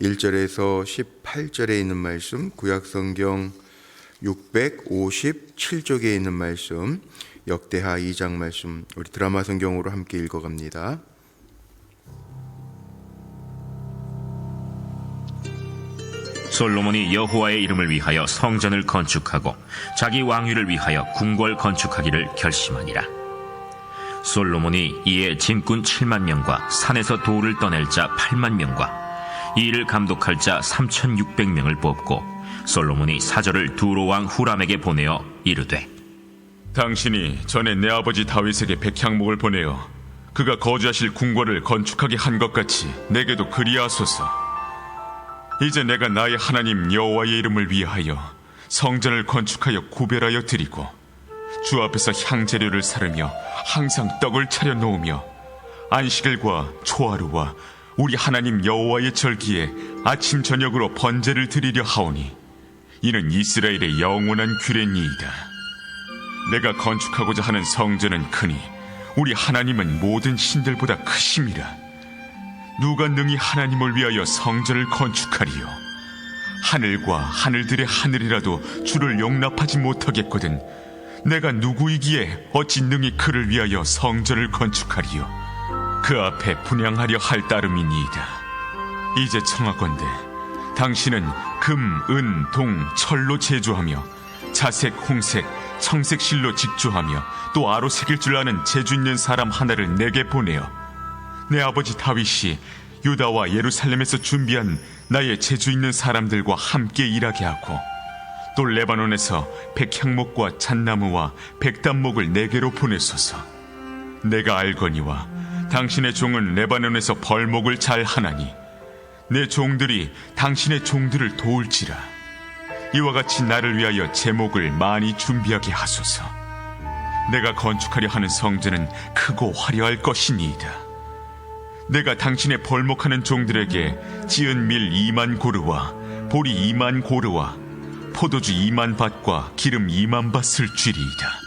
1절에서 18절에 있는 말씀, 구약성경 657쪽에 있는 말씀, 역대하 2장 말씀, 우리 드라마 성경으로 함께 읽어갑니다. 솔로몬이 여호와의 이름을 위하여 성전을 건축하고 자기 왕위를 위하여 궁궐 건축하기를 결심하니라. 솔로몬이 이에 짐꾼 7만 명과 산에서 돌을 떠낼 자 8만 명과 이 일을 감독할 자 3,600명을 뽑고 솔로몬이 사절을 두로 왕 후람에게 보내어 이르되 당신이 전에 내 아버지 다윗에게 백향목을 보내어 그가 거주하실 궁궐을 건축하게 한 것 같이 내게도 그리하소서. 이제 내가 나의 하나님 여호와의 이름을 위하여 성전을 건축하여 구별하여 드리고 주 앞에서 향재료를 사르며 항상 떡을 차려 놓으며 안식일과 초하루와 우리 하나님 여호와의 절기에 아침 저녁으로 번제를 드리려 하오니 이는 이스라엘의 영원한 규례니이다. 내가 건축하고자 하는 성전은 크니 우리 하나님은 모든 신들보다 크심이라. 누가 능히 하나님을 위하여 성전을 건축하리요? 하늘과 하늘들의 하늘이라도 주를 용납하지 못하겠거든. 내가 누구이기에 어찌 능히 그를 위하여 성전을 건축하리요? 그 앞에 분양하려 할 따름이니이다. 이제 청하건대 당신은 금, 은, 동, 철로 제조하며 자색, 홍색, 청색 실로 직조하며 또 아로 새길 줄 아는 재주 있는 사람 하나를 내게 보내어 내 아버지 다윗이 유다와 예루살렘에서 준비한 나의 재주 있는 사람들과 함께 일하게 하고 또 레바논에서 백향목과 잣나무와 백단목을 내게로 보내소서 내가 알거니와 당신의 종은 레바논에서 벌목을 잘 하나니 내 종들이 당신의 종들을 도울지라. 이와 같이 나를 위하여 제목을 많이 준비하게 하소서. 내가 건축하려 하는 성전은 크고 화려할 것이니이다. 내가 당신의 벌목하는 종들에게 찌은 밀 2만 고르와 보리 2만 고르와 포도주 2만 밭과 기름 2만 밭을 주리이다.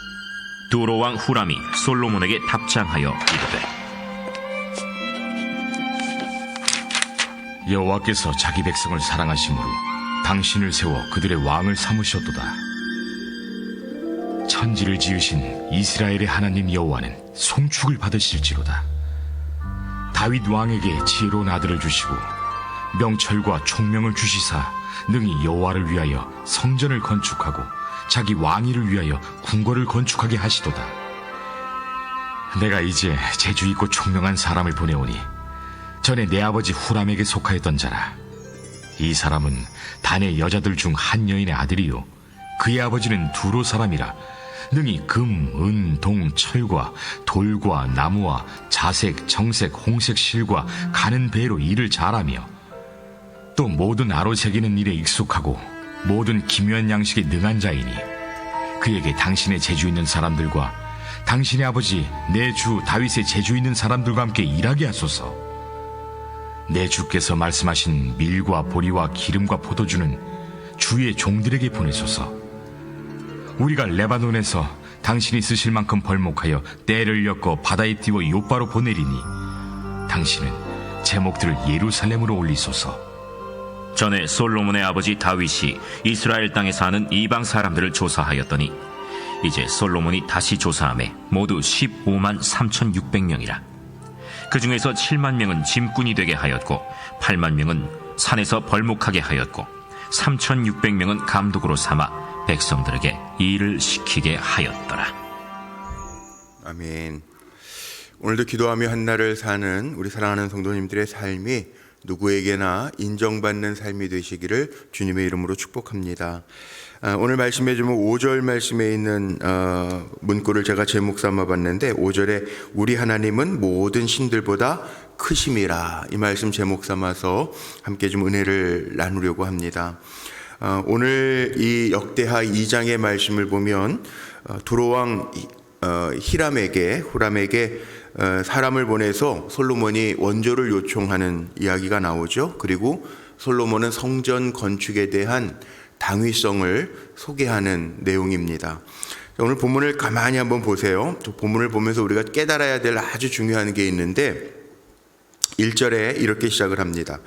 두로 왕 후람이 솔로몬에게 답장하여 이르되 여호와께서 자기 백성을 사랑하심으로 당신을 세워 그들의 왕을 삼으셨도다. 천지를 지으신 이스라엘의 하나님 여호와는 송축을 받으실지로다. 다윗 왕에게 지혜로운 아들을 주시고 명철과 총명을 주시사 능히 여호와를 위하여 성전을 건축하고 자기 왕위를 위하여 궁궐을 건축하게 하시도다. 내가 이제 재주 있고 총명한 사람을 보내오니 전에 내 아버지 후람에게 속하였던 자라. 이 사람은 단의 여자들 중 한 여인의 아들이요. 그의 아버지는 두로 사람이라. 능히 금, 은, 동, 철과 돌과 나무와 자색, 정색, 홍색 실과 가는 배로 일을 잘하며 또 모든 아로 새기는 일에 익숙하고 모든 기묘한 양식에 능한 자이니 그에게 당신의 재주 있는 사람들과 당신의 아버지 내 주 다윗의 재주 있는 사람들과 함께 일하게 하소서. 내 주께서 말씀하신 밀과 보리와 기름과 포도주는 주의 종들에게 보내소서. 우리가 레바논에서 당신이 쓰실 만큼 벌목하여 때를 엮어 바다에 띄워 요바로 보내리니 당신은 제목들을 예루살렘으로 올리소서. 전에 솔로몬의 아버지 다윗이 이스라엘 땅에 사는 이방 사람들을 조사하였더니 이제 솔로몬이 다시 조사함에 모두 15만 3,600명이라. 그 중에서 7만 명은 짐꾼이 되게 하였고 8만 명은 산에서 벌목하게 하였고 3,600명은 감독으로 삼아 백성들에게 일을 시키게 하였더라. 아멘. 오늘도 기도하며 한날을 사는 우리 사랑하는 성도님들의 삶이 누구에게나 인정받는 삶이 되시기를 주님의 이름으로 축복합니다. 아, 오늘 말씀해 주면 5절 말씀에 있는 어, 문구를 제가 제목 삼아 봤는데 5절에 우리 하나님은 모든 신들보다 크심이라 이 말씀 제목 삼아서 함께 좀 은혜를 나누려고 합니다. 어, 오늘 이 역대하 2장의 말씀을 보면 어, 두로왕 어, 히람에게 후람에게 어, 사람을 보내서 솔로몬이 원조를 요청하는 이야기가 나오죠. 그리고 솔로몬은 성전 건축에 대한 당위성을 소개하는 내용입니다. 오늘 본문을 가만히 한번 보세요. 또 본문을 보면서 우리가 깨달아야 될 아주 중요한 게 있는데 1절에 이렇게 시작을 합니다.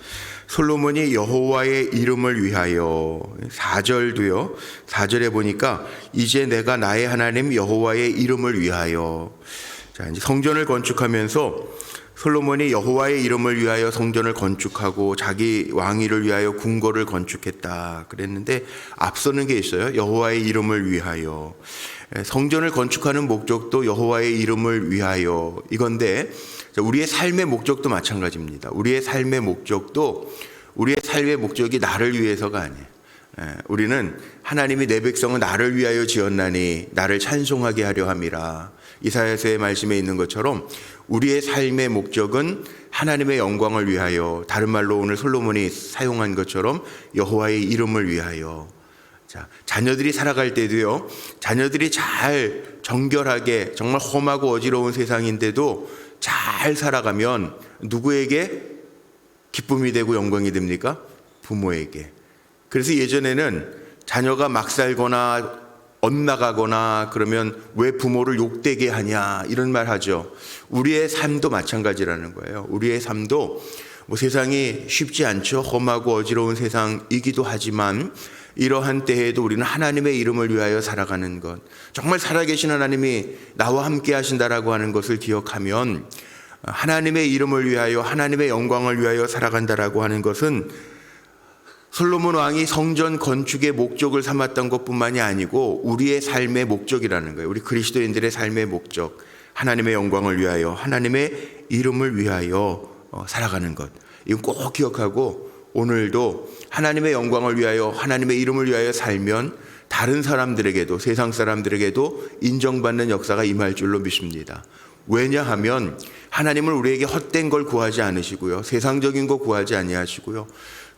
솔로몬이 여호와의 이름을 위하여 4절도요. 4절에 보니까 이제 내가 나의 하나님 여호와의 이름을 위하여 자, 이제 성전을 건축하면서 솔로몬이 여호와의 이름을 위하여 성전을 건축하고 자기 왕위를 위하여 궁궐을 건축했다 그랬는데 앞서는 게 있어요. 여호와의 이름을 위하여 예, 성전을 건축하는 목적도 여호와의 이름을 위하여 이건데 자, 우리의 삶의 목적도 마찬가지입니다. 우리의 삶의 목적도 우리의 삶의 목적이 나를 위해서가 아니에요. 예, 우리는 하나님이 내 백성은 나를 위하여 지었나니 나를 찬송하게 하려 함이라. 이사야서의 말씀에 있는 것처럼 우리의 삶의 목적은 하나님의 영광을 위하여 다른 말로 오늘 솔로몬이 사용한 것처럼 여호와의 이름을 위하여 자, 자녀들이 살아갈 때도요. 자녀들이 잘 정결하게 정말 험하고 어지러운 세상인데도 잘 살아가면 누구에게 기쁨이 되고 영광이 됩니까? 부모에게. 그래서 예전에는 자녀가 막 살거나 엇나가거나 그러면 왜 부모를 욕되게 하냐 이런 말 하죠. 우리의 삶도 마찬가지라는 거예요. 우리의 삶도 뭐 세상이 쉽지 않죠. 험하고 어지러운 세상이기도 하지만 이러한 때에도 우리는 하나님의 이름을 위하여 살아가는 것. 정말 살아계신 하나님이 나와 함께 하신다라고 하는 것을 기억하면 하나님의 이름을 위하여 하나님의 영광을 위하여 살아간다라고 하는 것은 솔로몬 왕이 성전 건축의 목적을 삼았던 것뿐만이 아니고 우리의 삶의 목적이라는 거예요. 우리 그리스도인들의 삶의 목적. 하나님의 영광을 위하여 하나님의 이름을 위하여 어, 살아가는 것. 이건 꼭 기억하고 오늘도 하나님의 영광을 위하여 하나님의 이름을 위하여 살면 다른 사람들에게도 세상 사람들에게도 인정받는 역사가 임할 줄로 믿습니다. 왜냐하면 하나님은 우리에게 헛된 걸 구하지 않으시고요. 세상적인 거 구하지 아니하시고요.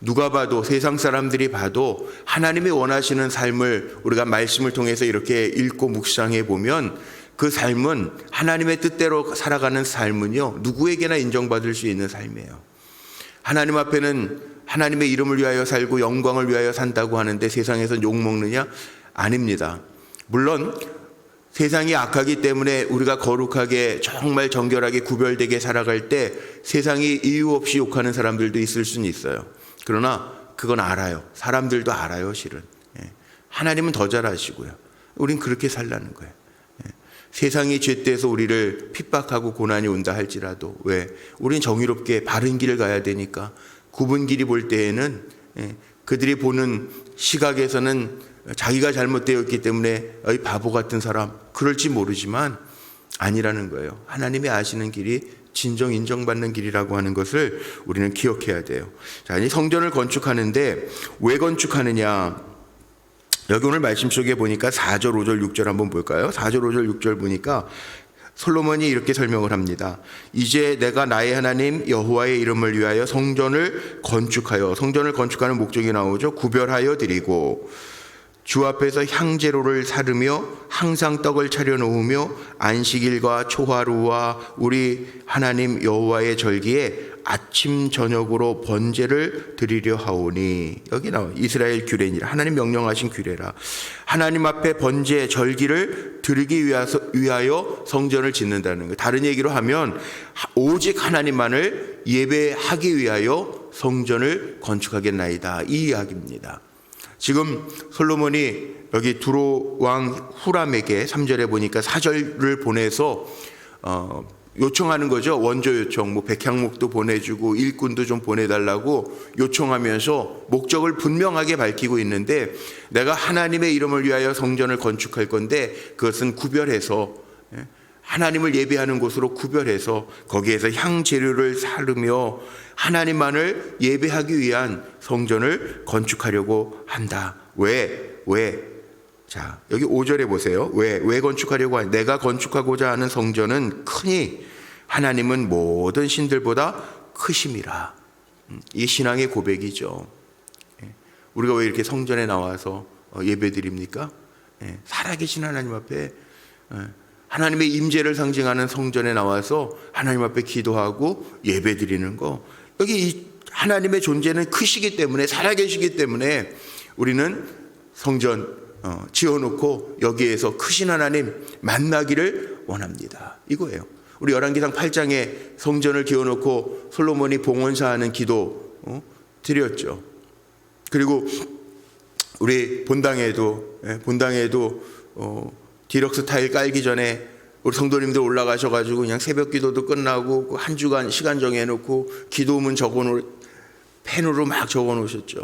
누가 봐도 세상 사람들이 봐도 하나님이 원하시는 삶을 우리가 말씀을 통해서 이렇게 읽고 묵상해 보면 그 삶은 하나님의 뜻대로 살아가는 삶은요. 누구에게나 인정받을 수 있는 삶이에요. 하나님 앞에는 하나님의 이름을 위하여 살고 영광을 위하여 산다고 하는데 세상에서 욕 먹느냐? 아닙니다. 물론 세상이 악하기 때문에 우리가 거룩하게 정말 정결하게 구별되게 살아갈 때 세상이 이유 없이 욕하는 사람들도 있을 수는 있어요. 그러나 그건 알아요. 사람들도 알아요, 실은. 예. 하나님은 더 잘 아시고요. 우린 그렇게 살라는 거예요. 예. 세상이 죄돼서 우리를 핍박하고 고난이 온다 할지라도 왜? 우린 정의롭게 바른 길을 가야 되니까 굽은 길이 볼 때에는 예, 그들이 보는 시각에서는 자기가 잘못되었기 때문에 이 바보 같은 사람 그럴지 모르지만 아니라는 거예요. 하나님이 아시는 길이 진정 인정받는 길이라고 하는 것을 우리는 기억해야 돼요. 자, 이 성전을 건축하는데 왜 건축하느냐? 여기 오늘 말씀 속에 보니까 4절, 5절, 6절 한번 볼까요? 4절, 5절, 6절 보니까 솔로몬이 이렇게 설명을 합니다. 이제 내가 나의 하나님 여호와의 이름을 위하여 성전을 건축하여 성전을 건축하는 목적이 나오죠. 구별하여 드리고 주 앞에서 향제로를 사르며 항상 떡을 차려 놓으며 안식일과 초하루와 우리 하나님 여호와의 절기에 아침 저녁으로 번제를 드리려 하오니. 여기 나와. 이스라엘 규례니라. 하나님 명령하신 규례라. 하나님 앞에 번제 절기를 드리기 위하서, 위하여 성전을 짓는다는 거예요 다른 얘기로 하면 오직 하나님만을 예배하기 위하여 성전을 건축하겠나이다. 이 이야기입니다 지금 솔로몬이 여기 두로 왕 후람에게 3절에 보니까 사절을 보내서 어, 요청하는 거죠. 원조 요청, 뭐 백향목도 보내주고 일꾼도 좀 보내달라고 요청하면서 목적을 분명하게 밝히고 있는데 내가 하나님의 이름을 위하여 성전을 건축할 건데 그것은 구별해서 예, 하나님을 예배하는 곳으로 구별해서 거기에서 향 재료를 사르며 하나님만을 예배하기 위한 성전을 건축하려고 한다. 왜? 왜? 자, 여기 5절에 보세요. 왜? 왜 건축하려고 하냐? 내가 건축하고자 하는 성전은 크니 하나님은 모든 신들보다 크심이라. 음, 이 신앙의 고백이죠. 예. 우리가 왜 이렇게 성전에 나와서 어, 예배 드립니까? 예, 살아계신 하나님 앞에 예, 하나님의 임재를 상징하는 성전에 나와서 하나님 앞에 기도하고 예배 드리는 거. 여기 이 하나님의 존재는 크시기 때문에 살아계시기 때문에 우리는 성전 어, 지어놓고 여기에서 크신 하나님 만나기를 원합니다. 이거예요. 우리 열왕기상 8장에 성전을 지어놓고 솔로몬이 봉헌사하는 기도 어? 드렸죠. 그리고 우리 본당에도 예, 본당에도 어, 디럭스 타일 깔기 전에 우리 성도님들 올라가셔가지고 그냥 새벽 기도도 끝나고 그한 주간 시간 정해놓고 기도문 적어놓 펜으로 막 적어놓으셨죠.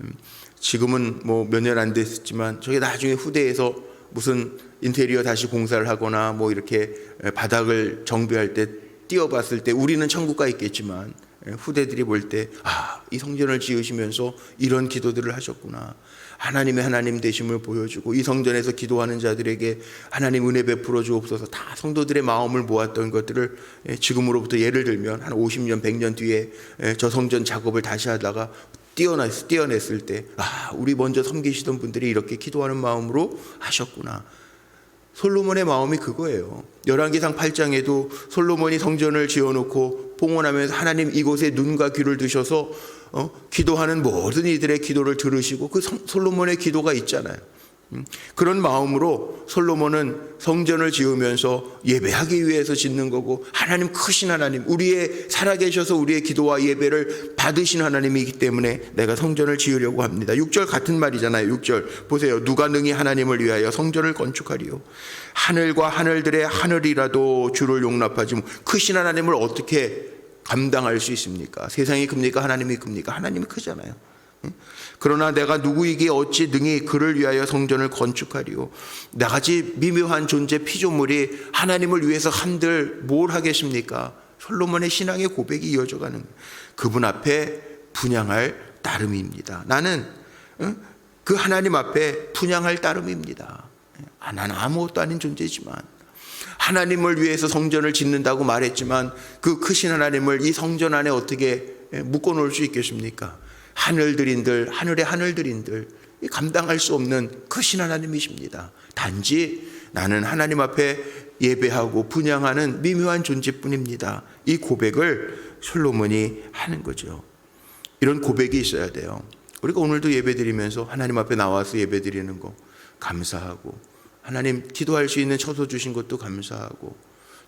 음, 지금은 뭐 몇 년 안 됐지만 저게 나중에 후대에서 무슨 인테리어 다시 공사를 하거나 뭐 이렇게 바닥을 정비할 때 띄어봤을 때 우리는 천국 가 있겠지만 예, 후대들이 볼 때 아 이 성전을 지으시면서 이런 기도들을 하셨구나. 하나님의 하나님 되심을 보여주고 이 성전에서 기도하는 자들에게 하나님 은혜 베풀어 주옵소서. 다 성도들의 마음을 모았던 것들을 예, 지금으로부터 예를 들면 한 50년 100년 뒤에 예, 저 성전 작업을 다시 하다가 띄어냈, 띄어냈을 때 아 우리 먼저 섬기시던 분들이 이렇게 기도하는 마음으로 하셨구나. 솔로몬의 마음이 그거예요. 열왕기상 8장에도 솔로몬이 성전을 지어놓고 봉헌하면서 하나님 이곳에 눈과 귀를 두셔서 어, 기도하는 모든 이들의 기도를 들으시고 그 성- 솔로몬의 기도가 있잖아요. 음, 그런 마음으로 솔로몬은 성전을 지으면서 예배하기 위해서 짓는 거고 하나님 크신 하나님 우리의 살아계셔서 우리의 기도와 예배를 받으신 하나님이기 때문에 내가 성전을 지으려고 합니다. 6절 같은 말이잖아요. 6절 보세요. 누가 능히 하나님을 위하여 성전을 건축하리요. 하늘과 하늘들의 하늘이라도 주를 용납하지 뭐 크신 하나님을 어떻게 감당할 수 있습니까? 세상이 큽니까? 하나님이 큽니까? 하나님이 크잖아요. 그러나 내가 누구이기에 어찌 능히 그를 위하여 성전을 건축하리요 나같이 미묘한 존재 피조물이 하나님을 위해서 한들 뭘 하겠습니까 솔로몬의 신앙의 고백이 이어져 가는 거예요. 그분 앞에 분양할 따름입니다 나는 어? 그 하나님 앞에 분양할 따름입니다 아, 나는 아무것도 아닌 존재지만 하나님을 위해서 성전을 짓는다고 말했지만 그 크신 하나님을 이 성전 안에 어떻게 묶어 놓을 수 있겠습니까? 하늘들인들 하늘의 하늘들인들 이 감당할 수 없는 크신 하나님이십니다. 단지 나는 하나님 앞에 예배하고 분양하는 미묘한 존재뿐입니다. 이 고백을 솔로몬이 하는 거죠. 이런 고백이 있어야 돼요. 우리가 오늘도 예배드리면서 하나님 앞에 나와서 예배드리는 거 감사하고 하나님 기도할 수 있는 처소 주신 것도 감사하고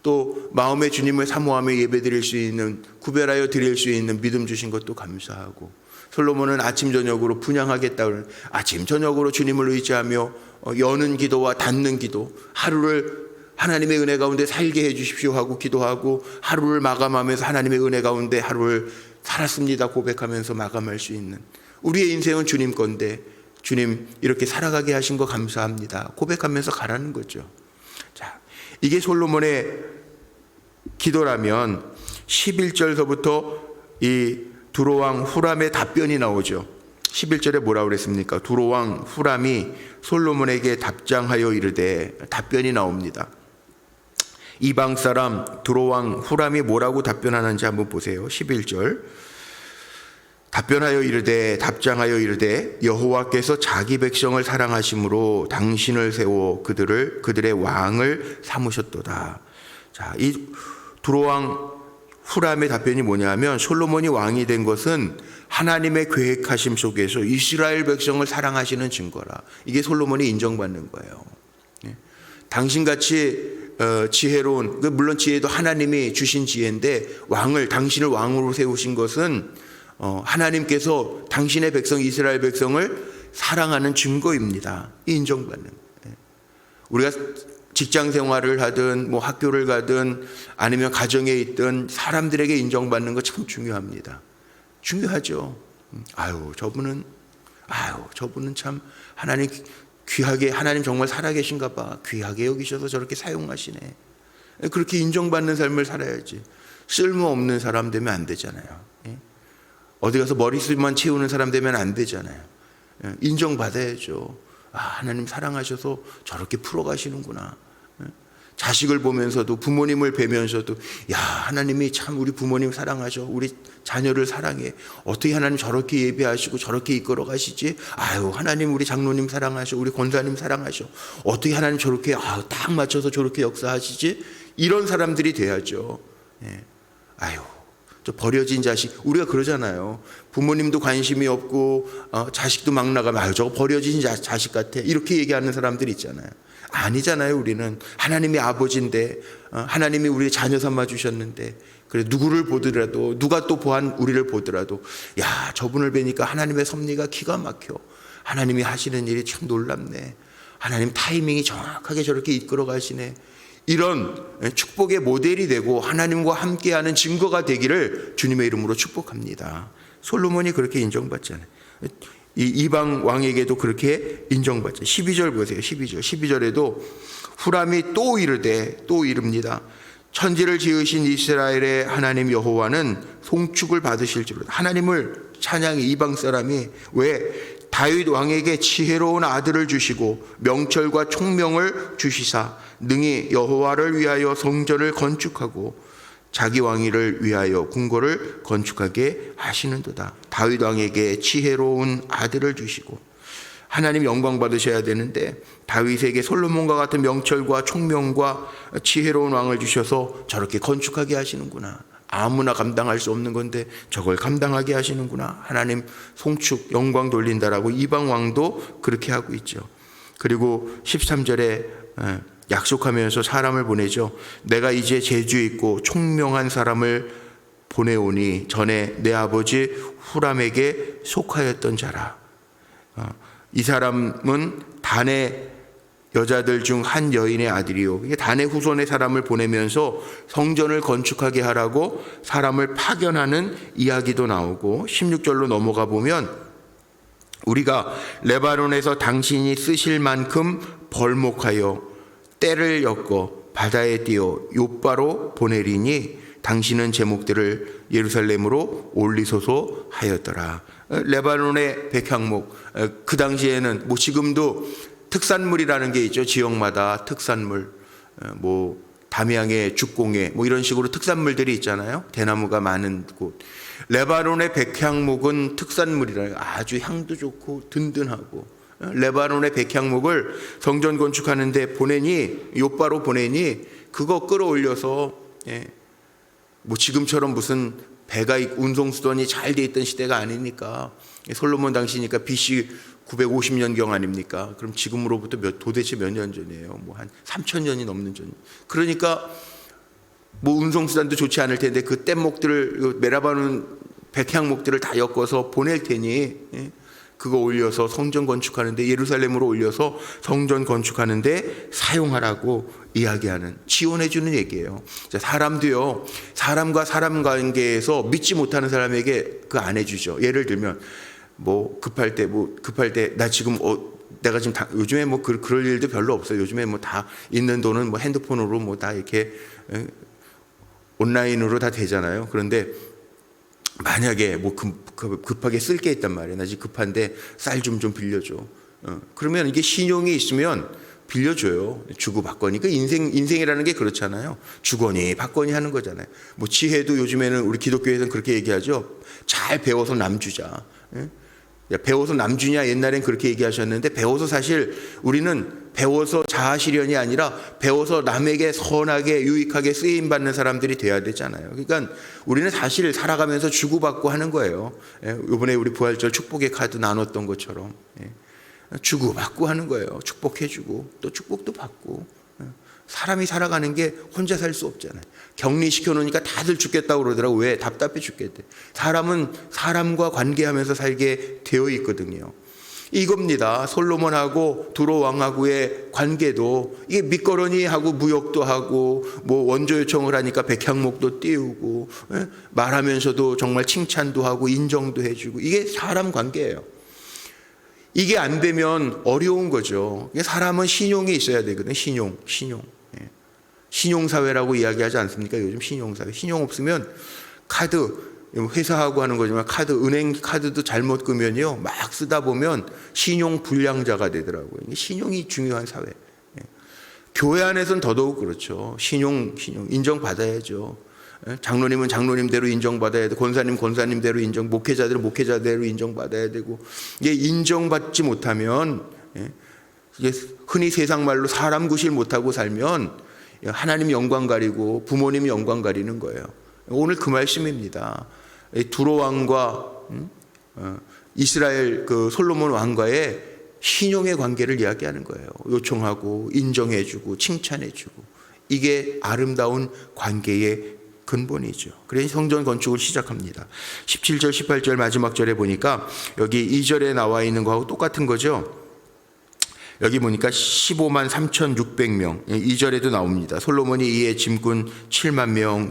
또 마음의 주님을 사모하며 예배드릴 수 있는 구별하여 드릴 수 있는 믿음 주신 것도 감사하고 솔로몬은 아침 저녁으로 분양하겠다 는 아침 저녁으로 주님을 의지하며 어, 여는 기도와 닫는 기도 하루를 하나님의 은혜 가운데 살게 해 주십시오 하고 기도하고 하루를 마감하면서 하나님의 은혜 가운데 하루를 살았습니다 고백하면서 마감할 수 있는 우리의 인생은 주님 건데 주님 이렇게 살아가게 하신 거 감사합니다 고백하면서 가라는 거죠. 자 이게 솔로몬의 기도라면 11절서부터 이 두로왕 후람의 답변이 나오죠. 11절에 뭐라고 그랬습니까? 두로왕 후람이 솔로몬에게 답장하여 이르되 답변이 나옵니다. 이방 사람 두로왕 후람이 뭐라고 답변하는지 한번 보세요. 11절. 답변하여 이르되 답장하여 이르되 여호와께서 자기 백성을 사랑하심으로 당신을 세워 그들을 그들의 왕을 삼으셨도다. 자, 이 두로왕 후람의 답변이 뭐냐면 솔로몬이 왕이 된 것은 하나님의 계획하심 속에서 이스라엘 백성을 사랑하시는 증거라. 이게 솔로몬이 인정받는 거예요. 예. 당신같이 어, 지혜로운 그 물론 지혜도 하나님이 주신 지혜인데 왕을 당신을 왕으로 세우신 것은 어, 하나님께서 당신의 백성 이스라엘 백성을 사랑하는 증거입니다. 이 인정받는. 예. 우리가 직장 생활을 하든 뭐 학교를 가든 아니면 가정에 있든 사람들에게 인정받는 거 참 중요합니다. 중요하죠. 음, 아유, 저분은 아유, 저분은 참 하나님 귀하게 하나님 정말 살아계신가 봐. 귀하게 여기셔서 저렇게 사용하시네. 그렇게 인정받는 삶을 살아야지. 쓸모없는 사람 되면 안 되잖아요. 예? 어디 가서 머리숱만 채우는 사람 되면 안 되잖아요. 예, 인정받아야죠. 아, 하나님 사랑하셔서 저렇게 풀어가시는구나. 예? 자식을 보면서도 부모님을 뵈면서도 야 하나님이 참 우리 부모님 사랑하셔. 우리 자녀를 사랑해. 어떻게 하나님 저렇게 예배하시고 저렇게 이끌어 가시지? 아유 하나님 우리 장로님 사랑하셔. 우리 권사님 사랑하셔. 어떻게 하나님 저렇게 아유 딱 맞춰서 저렇게 역사하시지? 이런 사람들이 돼야죠. 예. 아유 저 버려진 자식. 우리가 그러잖아요. 부모님도 관심이 없고 어, 자식도 막 나가면 아유 저거 버려진 자, 자식 같아. 이렇게 얘기하는 사람들 있잖아요 아니잖아요 우리는. 하나님이 아버지인데 어, 하나님이 우리 자녀 삼아 주셨는데 그래 누구를 보더라도 누가 또 보한 우리를 보더라도 야 저분을 뵈니까 하나님의 섭리가 기가 막혀. 하나님이 하시는 일이 참 놀랍네. 하나님 타이밍이 정확하게 저렇게 이끌어 가시네. 이런 축복의 모델이 되고 하나님과 함께하는 증거가 되기를 주님의 이름으로 축복합니다. 솔로몬이 그렇게 인정받잖아요 이 이방 왕에게도 그렇게 인정받죠. 12절 보세요. 12절. 12절에도 후람이 또 이르되 또 이릅니다. 천지를 지으신 이스라엘의 하나님 여호와는 송축을 받으실지로다. 하나님을 찬양해. 이방 사람이 왜? 다윗 왕에게 지혜로운 아들을 주시고 명철과 총명을 주시사 능히 여호와를 위하여 성전을 건축하고 자기 왕위를 위하여 궁궐을 건축하게 하시는도다. 다윗 왕에게 지혜로운 아들을 주시고 하나님 영광 받으셔야 되는데 다윗에게 솔로몬과 같은 명철과 총명과 지혜로운 왕을 주셔서 저렇게 건축하게 하시는구나. 아무나 감당할 수 없는 건데 저걸 감당하게 하시는구나. 하나님 송축 영광 돌린다라고 이방 왕도 그렇게 하고 있죠. 그리고 13절에 약속하면서 사람을 보내죠. 내가 이제 재주 있고 총명한 사람을 보내오니 전에 내 아버지 후람에게 속하였던 자라. 어, 이 사람은 단의 여자들 중 한 여인의 아들이요. 이게 단의 후손의 사람을 보내면서 성전을 건축하게 하라고 사람을 파견하는 이야기도 나오고 16절로 넘어가 보면 우리가 레바논에서 당신이 쓰실 만큼 벌목하여 때를 엮어 바다에 띄어 요바로 보내리니 당신은 제목들을 예루살렘으로 올리소서 하였더라. 레바논의 백향목. 그 당시에는 뭐 지금도 특산물이라는 게 있죠. 지역마다 특산물. 뭐 담양의 죽공예 뭐 이런 식으로 특산물들이 있잖아요. 대나무가 많은 곳. 레바논의 백향목은 특산물이라 아주 향도 좋고 든든하고 레바논의 백향목을 성전 건축하는데 보내니 요바로 보내니 그거 끌어올려서 예. 뭐 지금처럼 무슨 배가 운송 수단이 잘 돼 있던 시대가 아니니까 솔로몬 당시니까 BC 950년경 아닙니까? 그럼 지금으로부터 몇 도대체 몇 년 전이에요? 뭐 한 3천 년이 넘는 전. 그러니까 뭐 운송수단도 좋지 않을 텐데 그 뗏목들을 메라바는 백향목들을 다 엮어서 보낼 테니 예? 그거 올려서 성전 건축하는데 예루살렘으로 올려서 성전 건축하는데 사용하라고 이야기하는 지원해 주는 얘기예요. 자, 사람도요. 사람과 사람 관계에서 믿지 못하는 사람에게 그 안 해주죠. 예를 들면 뭐 급할 때 뭐 급할 때 나 지금 어 내가 지금 다, 요즘에 뭐 그, 그럴 일도 별로 없어요. 요즘에 뭐 다 있는 돈은 뭐 핸드폰으로 뭐 다 이렇게 에, 온라인으로 다 되잖아요. 그런데 만약에 뭐 급, 급, 급하게 쓸 게 있단 말이야. 나 지금 급한데 쌀 좀 좀 빌려줘. 어, 그러면 이게 신용이 있으면 빌려줘요. 주고 받거니. 그 인생, 인생이라는 게 그렇잖아요. 주거니 받거니 하는 거잖아요. 뭐 지혜도 요즘에는 우리 기독교에서는 그렇게 얘기하죠. 잘 배워서 남 주자. 예? 야, 배워서 남 주냐 옛날엔 그렇게 얘기하셨는데 배워서 사실 우리는 배워서 자아실현이 아니라 배워서 남에게 선하게 유익하게 쓰임 받는 사람들이 돼야 되잖아요. 그러니까 우리는 사실 살아가면서 주고받고 하는 거예요. 예, 이번에 우리 부활절 축복의 카드 나눴던 것처럼 예, 주고받고 하는 거예요. 축복해주고 또 축복도 받고 예, 사람이 살아가는 게 혼자 살 수 없잖아요. 격리시켜 놓으니까 다들 죽겠다고 그러더라고. 왜? 답답해 죽겠대. 사람은 사람과 관계하면서 살게 되어 있거든요. 이겁니다. 솔로몬하고 두로 왕하고의 관계도 이게 밑거러니 하고 무역도 하고 뭐 원조 요청을 하니까 백향목도 띄우고 예? 말하면서도 정말 칭찬도 하고 인정도 해주고 이게 사람 관계예요. 이게 안 되면 어려운 거죠. 사람은 신용이 있어야 되거든요. 신용, 신용. 예. 신용사회라고 이야기하지 않습니까? 요즘 신용사회. 신용 없으면 카드, 회사하고 하는 거지만 카드, 은행 카드도 잘못 끄면요. 막 쓰다 보면 신용 불량자가 되더라고요. 신용이 중요한 사회. 예. 교회 안에서는 더더욱 그렇죠. 신용, 신용, 인정받아야죠. 예. 장로님은 장로님대로 인정받아야 돼. 권사님 권사님대로 인정, 목회자들은 목회자대로 인정받아야 되고 이게 인정받지 못하면 예. 이게 흔히 세상 말로 사람 구실 못하고 살면 하나님 영광 가리고 부모님 영광 가리는 거예요. 오늘 그 말씀입니다. 두로 왕과 음? 어, 이스라엘 그 솔로몬 왕과의 신용의 관계를 이야기하는 거예요. 요청하고 인정해주고 칭찬해주고 이게 아름다운 관계의 근본이죠. 그래서 성전 건축을 시작합니다. 17절, 18절 마지막 절에 보니까 여기 2절에 나와 있는 거하고 똑같은 거죠. 여기 보니까 15만 3,600명. 2절에도 나옵니다. 솔로몬이 이에 짐꾼 7만 명,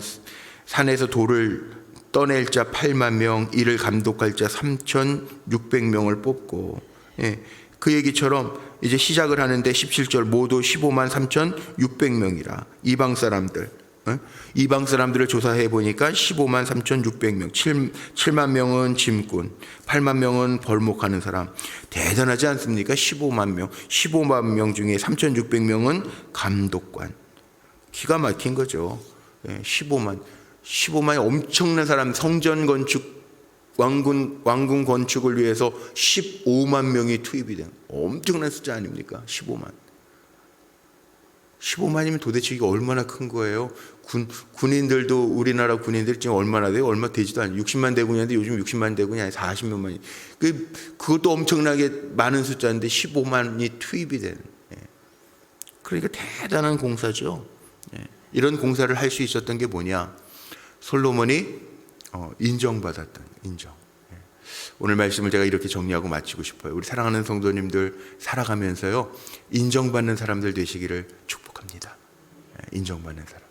산에서 돌을 떠낼 자 8만 명, 이를 감독할 자 3,600명을 뽑고, 예, 그 얘기처럼 이제 시작을 하는데 17절 모두 15만 3,600명이라 이방 사람들, 어? 이방 사람들을 조사해 보니까 15만 3,600명, 7, 7만 명은 짐꾼, 8만 명은 벌목하는 사람. 대단하지 않습니까? 15만 명, 15만 명 중에 3,600명은 감독관. 기가 막힌 거죠. 예, 15만, 15만이 엄청난 사람 성전 건축 왕군 왕궁 건축을 위해서 15만 명이 투입이 된 엄청난 숫자 아닙니까? 15만. 15만이면 도대체 이게 얼마나 큰 거예요? 군 군인들도 우리나라 군인들 지금 얼마나 돼요? 얼마 되지도 않아요. 60만 대군이었는데 요즘 60만 대군이 아니 40몇만이. 그 그것도 엄청나게 많은 숫자인데 15만이 투입이 되는. 예. 그러니까 대단한 공사죠. 예. 이런 공사를 할 수 있었던 게 뭐냐? 솔로몬이 어, 인정받았던 인정. 예. 오늘 말씀을 제가 이렇게 정리하고 마치고 싶어요. 우리 사랑하는 성도님들 살아가면서요 인정받는 사람들 되시기를 축복합니다. 예, 인정받는 사람,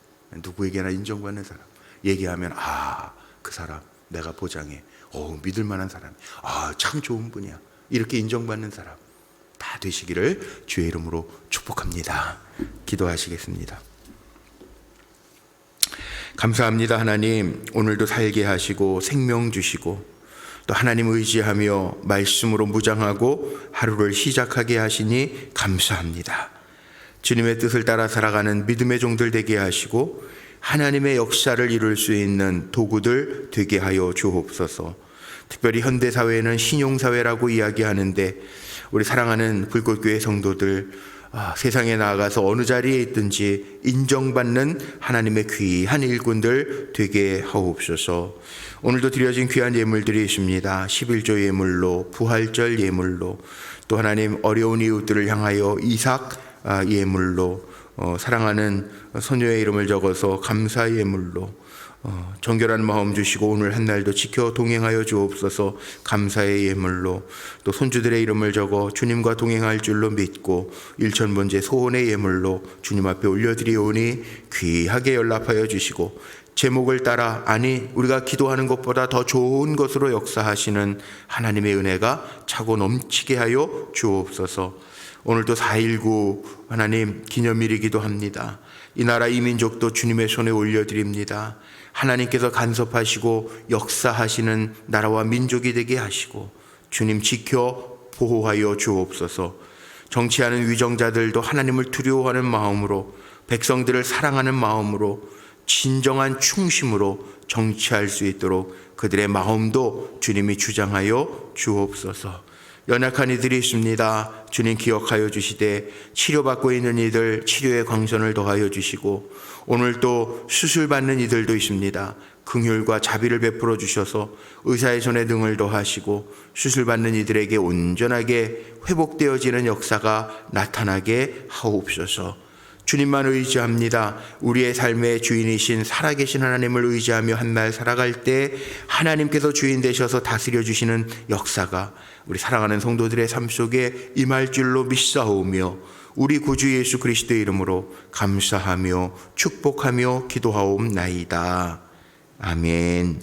누구에게나 인정받는 사람. 얘기하면 아 그 사람 내가 보장해. 어 믿을 만한 사람. 아 참 좋은 분이야. 이렇게 인정받는 사람 다 되시기를 주의 이름으로 축복합니다. 기도하시겠습니다. 감사합니다 하나님. 오늘도 살게 하시고 생명 주시고 또 하나님 의지하며 말씀으로 무장하고 하루를 시작하게 하시니 감사합니다. 주님의 뜻을 따라 살아가는 믿음의 종들 되게 하시고 하나님의 역사를 이룰 수 있는 도구들 되게 하여 주옵소서. 특별히 현대 사회는 신용 사회라고 이야기하는데 우리 사랑하는 불꽃교회 성도들 아, 세상에 나아가서 어느 자리에 있든지 인정받는 하나님의 귀한 일꾼들 되게 하옵소서. 오늘도 드려진 귀한 예물들이 있습니다. 11조 예물로, 부활절 예물로, 또 하나님 어려운 이웃들을 향하여 이삭 아, 예물로, 어, 사랑하는 소녀의 이름을 적어서 감사 예물로, 어, 정결한 마음 주시고 오늘 한 날도 지켜 동행하여 주옵소서 감사의 예물로 또 손주들의 이름을 적어 주님과 동행할 줄로 믿고 일천번째 소원의 예물로 주님 앞에 올려드리오니 귀하게 연락하여 주시고 제목을 따라 아니 우리가 기도하는 것보다 더 좋은 것으로 역사하시는 하나님의 은혜가 차고 넘치게 하여 주옵소서 오늘도 4.19 하나님 기념일이기도 합니다. 이 나라 이민족도 주님의 손에 올려드립니다. 하나님께서 간섭하시고 역사하시는 나라와 민족이 되게 하시고 주님 지켜 보호하여 주옵소서. 정치하는 위정자들도 하나님을 두려워하는 마음으로 백성들을 사랑하는 마음으로 진정한 충심으로 정치할 수 있도록 그들의 마음도 주님이 주장하여 주옵소서. 연약한 이들이 있습니다. 주님 기억하여 주시되 치료받고 있는 이들 치료의 광선을 더하여 주시고 오늘 또 수술받는 이들도 있습니다. 긍휼과 자비를 베풀어 주셔서 의사의 손에 등을 더하시고 수술받는 이들에게 온전하게 회복되어지는 역사가 나타나게 하옵소서. 주님만 의지합니다. 우리의 삶의 주인이신 살아계신 하나님을 의지하며 한 날 살아갈 때 하나님께서 주인 되셔서 다스려 주시는 역사가 우리 사랑하는 성도들의 삶 속에 임할 줄로 믿사오며 우리 구주 예수 그리스도의 이름으로 감사하며 축복하며 기도하옵나이다. 아멘.